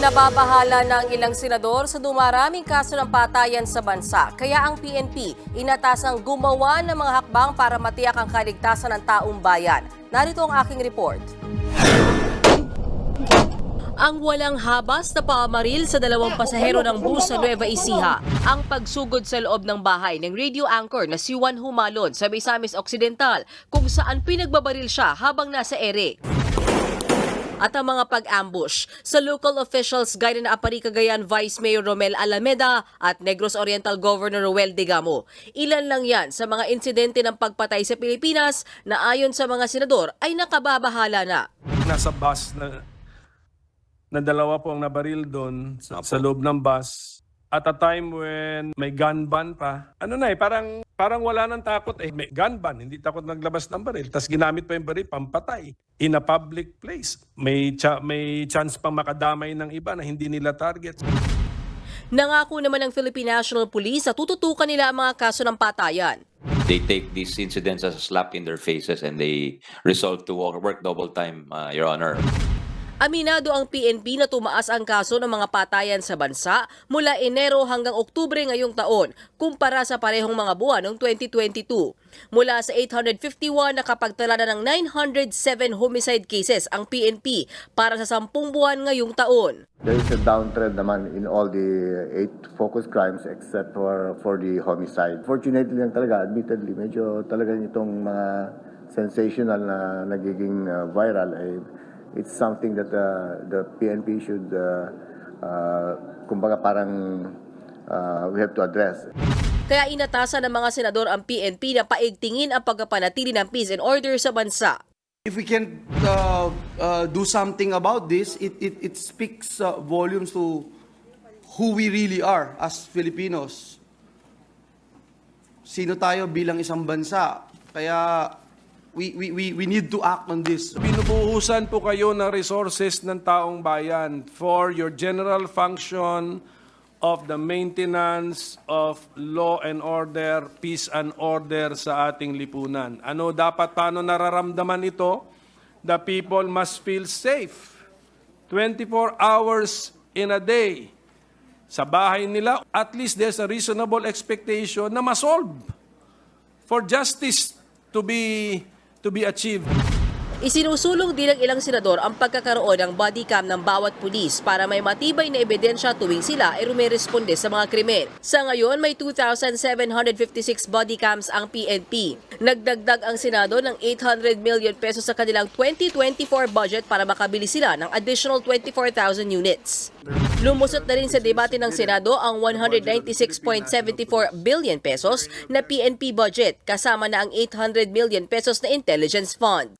Nababahala na ang ilang senador sa dumaraming kaso ng patayan sa bansa. Kaya ang PNP inatasang gumawa ng mga hakbang para matiyak ang kaligtasan ng taong bayan. Narito ang aking report. Ang walang habas na pamaril sa dalawang pasahero ng bus sa Nueva Ecija. Ang pagsugod sa loob ng bahay ng radio anchor na si Juan Humalon sa Misamis Occidental kung saan pinagbabaril siya habang nasa ere at ang mga pag-ambush sa local officials gaya na Apari Cagayan Vice Mayor Romel Alameda at Negros Oriental Governor Roel Digamo. Ilan lang yan sa mga insidente ng pagpatay sa Pilipinas na ayon sa mga senador ay nakababahala na. nasa bus na na dalawa po ang nabaril doon sa, sa loob ng bus at a time when may gun ban pa. Ano na eh, parang parang wala nang takot eh. May gun ban, hindi takot naglabas ng baril. Tapos ginamit pa yung baril pampatay in a public place. May cha- may chance pang makadamay ng iba na hindi nila target. Nangako naman ng Philippine National Police na tututukan nila ang mga kaso ng patayan. they take these incidents as a slap in their faces and they resolve to work, work double time, uh, Your Honor. Aminado ang PNP na tumaas ang kaso ng mga patayan sa bansa mula Enero hanggang Oktubre ngayong taon kumpara sa parehong mga buwan noong 2022. Mula sa 851 nakapagtala na ng 907 homicide cases ang PNP para sa 10 buwan ngayong taon. There is a downtrend naman in all the eight focus crimes except for for the homicide. Fortunately lang talaga, admittedly, medyo talaga itong mga sensational na nagiging uh, viral ay it's something that uh, the PNP should uh, uh, kumbaga parang uh, we have to address. Kaya inatasan ng mga senador ang PNP na paigtingin ang pagkapanatili ng peace and order sa bansa. If we can uh, uh, do something about this, it, it, it speaks uh, volumes to who we really are as Filipinos. Sino tayo bilang isang bansa. Kaya we, we, we, we need to act on this. Binubuhusan po kayo ng resources ng taong bayan for your general function of the maintenance of law and order, peace and order sa ating lipunan. Ano dapat paano nararamdaman ito? The people must feel safe 24 hours in a day sa bahay nila. At least there's a reasonable expectation na masolve for justice to be to be achieved. Isinusulong din ng ilang senador ang pagkakaroon ng body cam ng bawat pulis para may matibay na ebidensya tuwing sila ay rumiresponde sa mga krimen. Sa ngayon, may 2,756 body cams ang PNP. Nagdagdag ang Senado ng 800 million pesos sa kanilang 2024 budget para makabili sila ng additional 24,000 units. Lumusot na rin sa debate ng Senado ang 196.74 billion pesos na PNP budget kasama na ang 800 million pesos na intelligence fund.